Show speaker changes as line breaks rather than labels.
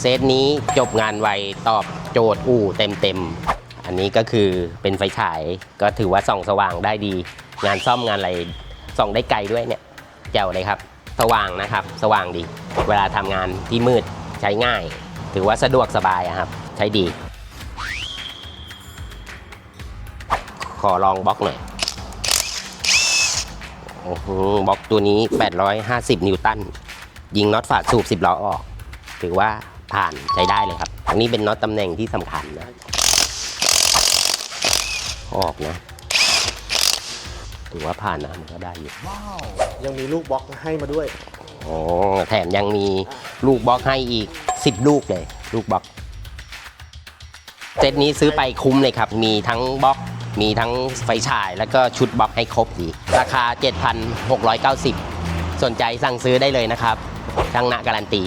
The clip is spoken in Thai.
เซตนี้จบงานไวตอบโจทย์อู่เต็มเต็มๆ อันนี้ก็คือเป็นไฟฉายก็ถือว่าส่องสว่างได้ดี งานซ่อมงานอะไรส่องได้ไกลด้วยเนี่ยแจ๋วเลยครับ สว่างนะครับ สว่างดี เวลาทำงานที่มืดใช้ง่าย ถือว่าสะดวกสบายครับ ใช้ดี ขอลองบล็อกหน่อยโอ้โหบล็อกตัวนี้ 850 นิวตัน ยิงน็อตฝาสูบ 10 ล้อออก ถือว่า ผ่านใช้ได้เลยครับอันนี้เป็นน็อตตำแหน่งที่สำคัญนะ ออกนะ ถือว่าผ่านนะมันก็ได้อยู่
ยังมีลูกบล็อกให้มาด้วย
โอ้แถมยังมีลูกบล็อกให้อีก 10 ลูกเลย ลูกบล็อก เซตนี้ซื้อไปคุ้มเลยครับ มีทั้งบล็อก มีทั้งไฟฉาย แล้วก็ชุดบล็อกให้ครบดี ราคา 7,690 สนใจสั่งซื้อได้เลยนะครับช่างหนะการันตี